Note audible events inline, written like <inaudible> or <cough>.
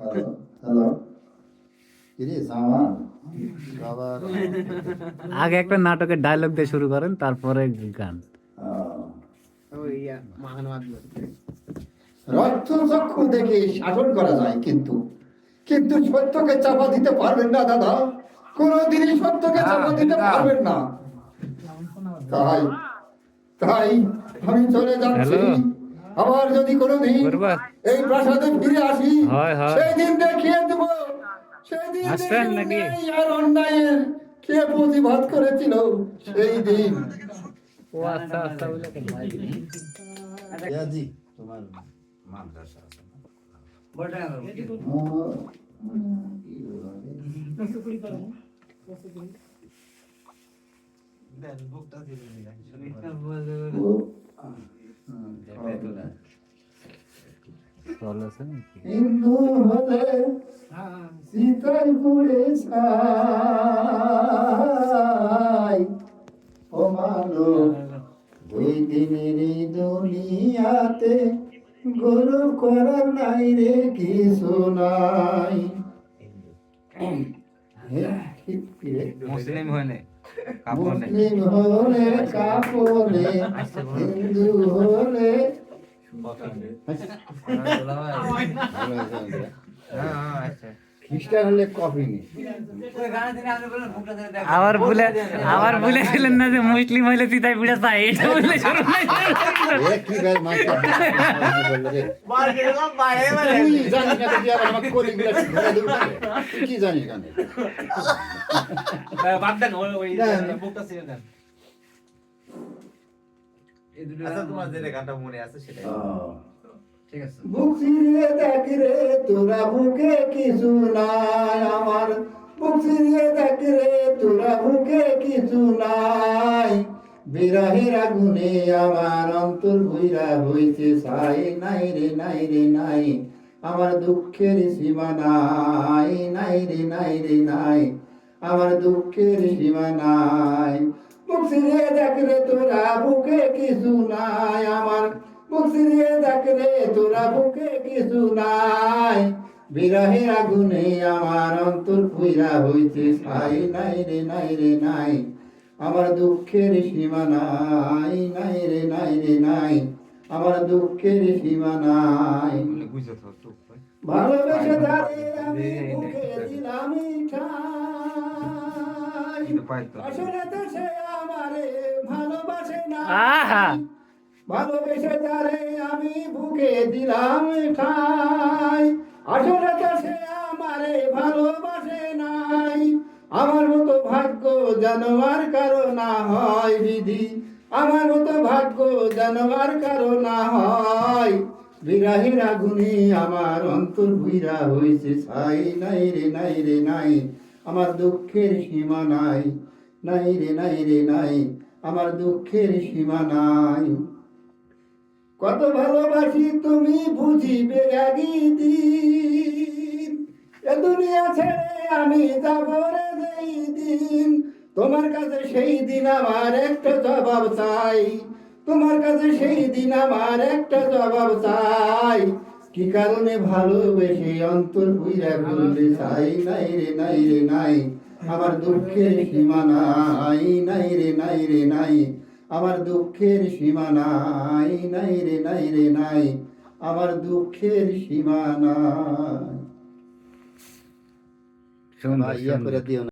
Hello hello <laughs> আগে একটা নাটকের ডায়লগ দিয়ে শুরু করেন তারপরে গান। রক্ত চক্ষু দেখে শাসন করা যায় কিন্তু। কিন্তু সত্যকে চাপা দিতে পারবেন না দাদা। কোনোদিনই সত্যকে চাপা দিতে পারবেন না। তাই তাই আমি চলে যাচ্ছি। আবার যদি কোনোদিন এই প্রাসাদে ফিরে আসি হয়, হয়। সেই দিন দেখিয়ে দেব সেই দিন আর অন্যায়ের কে প্রতিবাদ করেছিল সেই দিন। ও আচ্ছা আচ্ছা জি তোমার মাদ্রাসা দেন বুকটা দিয়ে দিন নাকি? হিন্দু হলে সীতাই পুড়ে ছাই ও মানব ওই দিনের দুনিয়াতে গরু করার নাই রে কিছু নাই? মুসলিম হলে কাপড় মুসলিম হলে কাপড়ে হিন্দু হলে আচ্ছা খ্রিস্টান হলে কফি নেই। আবার বলে আবার বলেছিলেন না যে মুসলিম হইলে চিতাই পিঠা চাই এটা বলে শুরু কি জানিস না তুই আবার আমাকে কলিগুলা ঘুরে দিবি তুই কি জানিস গানে বাদ দেন ওই ওই বুকটা ছেড়ে দেন। আচ্ছা তোমার যে গানটা মনে আছে সেটাই। ঠিক আছে। বুক চিরিয়ে দেখ রে তোরা বুকে কিছু নাই আমার। বুক চিরিয়ে দেখ রে তোরা বুকে কিছু নাই। বিরহের আগুনে আমার অন্তর ভুইরা হইছে সাই নাই রে নাই রে নাই। আমার দুঃখের সীমা নাই নাই রে নাই রে নাই। আমার দুঃখের সীমা নাই। বুক চিরিয়ে দেখ রে তোরা বুকে কিছু নাই আমার। বুক চিরিয়ে দেখ রে তোরা বুকে কিছু নাই। বিরহের আগুনে আমার অন্তর পুইরা হইছে। সাই নাই রে নাই রে নাই। আমার দুঃখের সীমা নাই নাই রে নাই রে নাই। আমার দুঃখের সীমা নাই। ভালোবেসে তারে আমি বুকে দিলাম আসলে তো সে আমারে ভালোবাসে না ভালোবেসে তারে আমি বুকে দিলাম ঠাই। আসলে তো সে আমারে ভালোবাসে নাই। আমার মতো ভাগ্য জানোয়ার কারও না হয় বিধি। আমার মতো ভাগ্য জানোয়ার কারও না হয়। বিরাহের আগুনে আমার অন্তর ভুইরা হয়েছে ছাই। নাই রে নাই রে নাই। আমার দুঃখের সীমা নাই। নাই রে নাই রে, নাই। আমার দুঃখের সীমা নাই। কত ভালোবাসি তুমি বুঝিবে এ দুনিয়া ছেড়ে আমি যাব রে দিন তোমার কাছে সেই দিন আমার একটা জবাব চাই। তোমার কাছে সেই দিন আমার একটা জবাব চাই। কি কারণে ভালোবেসে অন্তর পুইরা করলে চাই? নাই রে নাই রে, নাই। আমার দুঃখের সীমা নাই নাই রে নাই রে নাই। আমার দুঃখের সীমা নাই নাই রে নাই রে নাই। আমার দুঃখের সীমানা নাই সুন্দর ইয়া করে দিও না।